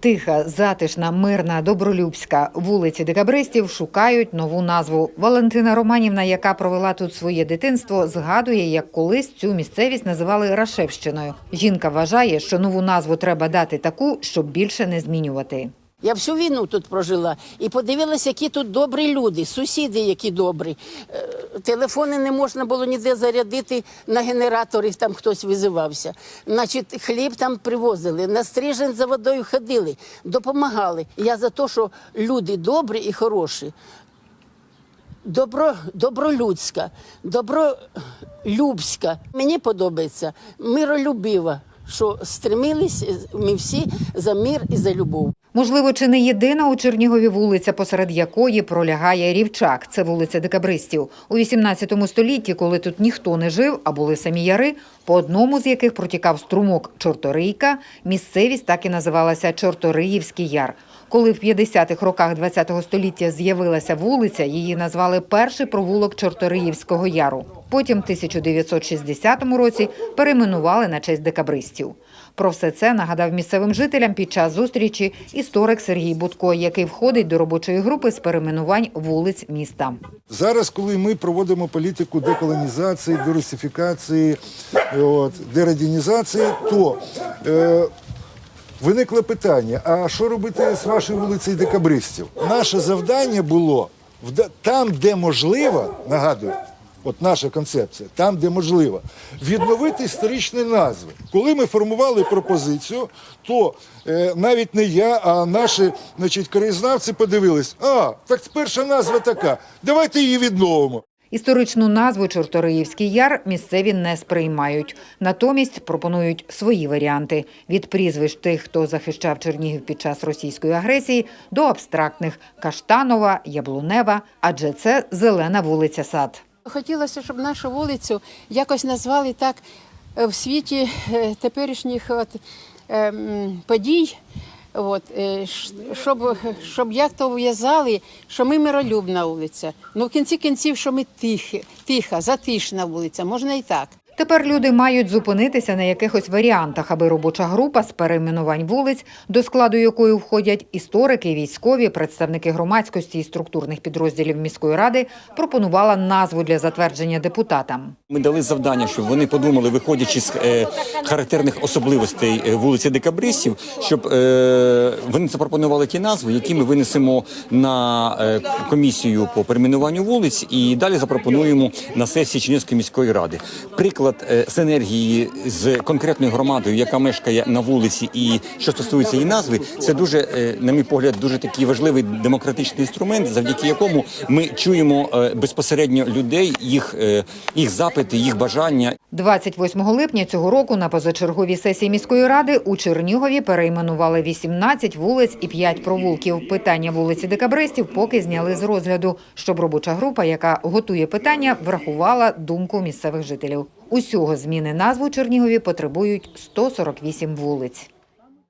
Тиха, затишна, мирна, добролюбська вулиці декабристів шукають нову назву. Валентина Романівна, яка провела тут своє дитинство, згадує, як колись цю місцевість називали Рашевщиною. Жінка вважає, що нову назву треба дати таку, щоб більше не змінювати. Я всю війну тут прожила і подивилася, які тут добрі люди, сусіди, які добрі. Е, Телефони не можна було ніде зарядити на генераторі, там хтось визивався. Значить, хліб там привозили, на стрижень за водою ходили, допомагали. Я за те, що люди добрі і хороші. Добро, добролюдська, добролюбська. Мені подобається миролюбива, що стремились ми всі за мир і за любов. Можливо, чи не єдина у Чернігові вулиця, посеред якої пролягає рівчак. Це вулиця декабристів. У 18 столітті, коли тут ніхто не жив, а були самі яри, по одному з яких протікав струмок Чорторийка, місцевість так і називалася Чорториївський яр. Коли в 50-х роках ХХ століття з'явилася вулиця, її назвали перший провулок Чорториївського яру. Потім, в 1960 році, перейменували на честь декабристів. Про все це нагадав місцевим жителям під час зустрічі історик Сергій Будко, який входить до робочої групи з перейменувань вулиць міста. Зараз, коли ми проводимо політику деколонізації, дерусифікації, от, дерадінізації, то е, виникло питання: а що робити з вашою вулицею декабристів? Наше завдання було там, де можливо, нагадую. От наша концепція, там, де можливо, відновити історичні назви. Коли ми формували пропозицію, то е, навіть не я, а наші значить, краєзнавці подивились: а, так перша назва така, давайте її відновимо. Історичну назву Чорториївський яр місцеві не сприймають. Натомість пропонують свої варіанти від прізвищ тих, хто захищав Чернігів під час російської агресії, до абстрактних Каштанова, Яблунева, адже це зелена вулиця сад. Хотілося, щоб нашу вулицю якось назвали так е, в світі е, теперішніх от, е, подій. От, е, щоб, щоб як то в'язали, що ми миролюбна вулиця. Ну, в кінці кінців, що ми тихі, тиха, затишна вулиця, можна і так. Тепер люди мають зупинитися на якихось варіантах, аби робоча група з перейменувань вулиць, до складу якої входять історики, військові, представники громадськості і структурних підрозділів міської ради, пропонувала назву для затвердження депутатам. Ми дали завдання, щоб вони подумали, виходячи з е, характерних особливостей е, вулиці Декабристів, щоб е, вони запропонували ті назви, які ми винесемо на комісію по перейменуванню вулиць, і далі запропонуємо на сесії Чернівської міської ради. Приклад е, синергії з конкретною громадою, яка мешкає на вулиці, і що стосується її назви, це дуже, е, на мій погляд, дуже такий важливий демократичний інструмент, завдяки якому ми чуємо е, безпосередньо людей, їх, їх запити, їх бажання. 28 липня цього року на позачерговій сесії міської ради у Чернігові перейменували 18 вулиць і 5 провулків. Питання вулиці декабристів поки зняли з розгляду, щоб робоча група, яка готує питання, врахувала думку місцевих жителів. Усього зміни назву Чернігові потребують 148 вулиць.